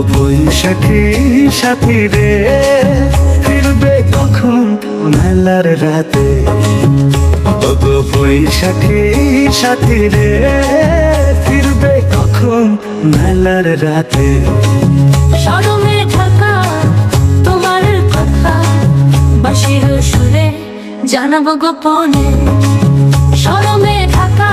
বৈশাখী সাথী রে। ফিরবে কখন মেলার রাতে? ওগো বৈশাখী সাথী রে, ফিরবে কখন মেলার রাতে? সরমে ঢাকা, তোমার কথা। বাসির সুরে জানাব গোপনে। সরমে ঢাকা।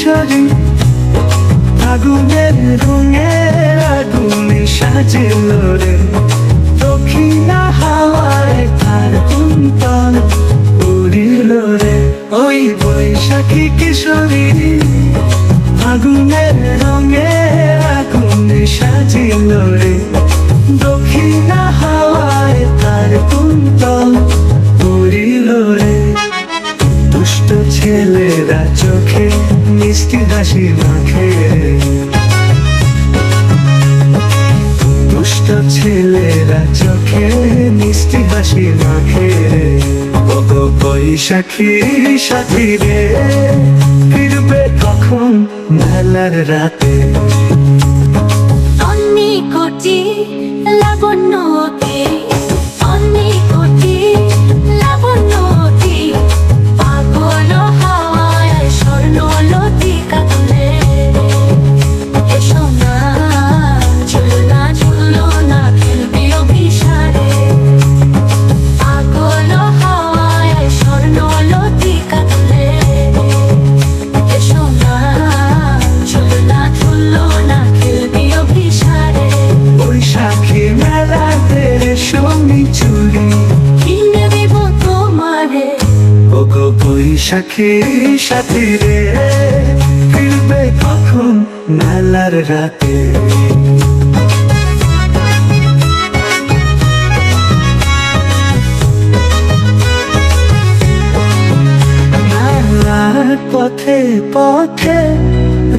বৈশাখী আগুনের রঙে আগুনে সাজিল রে। দক্ষিণা হাওয়ায় তার কুন্তল উড়িল রে। ওই বৈশাখী কিশোরী আগুনের রঙে আগুনে সাজিল রে। দক্ষিণা হাওয়ায় তার কুন্তল উড়িল রে। দুষ্ট ছেলেরা মিষ্টি হাসি মাখে দুষ্ট ছেলেরা চোখে মিষ্টি হাসি মাখে ওগো বৈশাখী সাথী রে, ফিরবে কখন মেলার রাতে? অন্নি কোটি লাবণ্যতি বৈশাখী সাথী রে। ফিরবে কখন মেলার রাতে? পথে পথে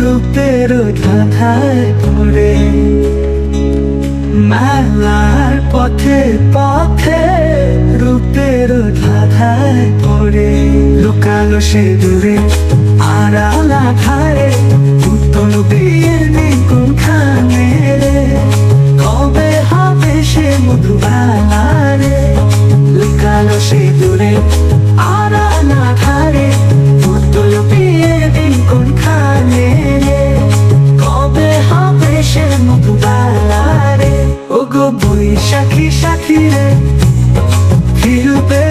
রূপের ধাঁধায় পড়ে। মেলার পথে পথে রূপের ধাঁধায় পড়ে? লুকালো সে দূরে, আড়ালা ধারে উত্তর বিয়ে নিকুন খানে কবে হবে সে মধুবালা রে লুকালো সে দূরে, আড়ালা কবে হবে সে মধুবালা রে ওগো বৈশাখী সাথী রে, ফিরবে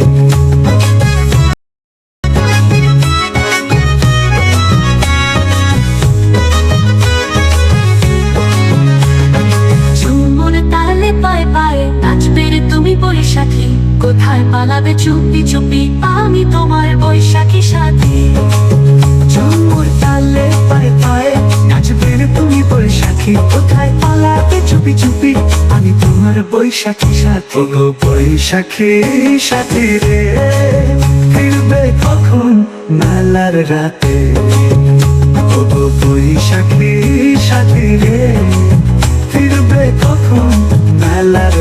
কোথায় পালাবে চুপি চুপি? আমি তোমার বৈশাখী সাথী। ঝুমুর তালে পায়ে পায়ে নাচবে তুমি বৈশাখী। কোথায় পালাবে চুপি চুপি? আমি তোমার বৈশাখী সাথী। ও বৈশাখী সাথী রে। ফিরবে কখন মেলার রাতে? ও বৈশাখী সাথী রে। ফিরবে কখন মেলার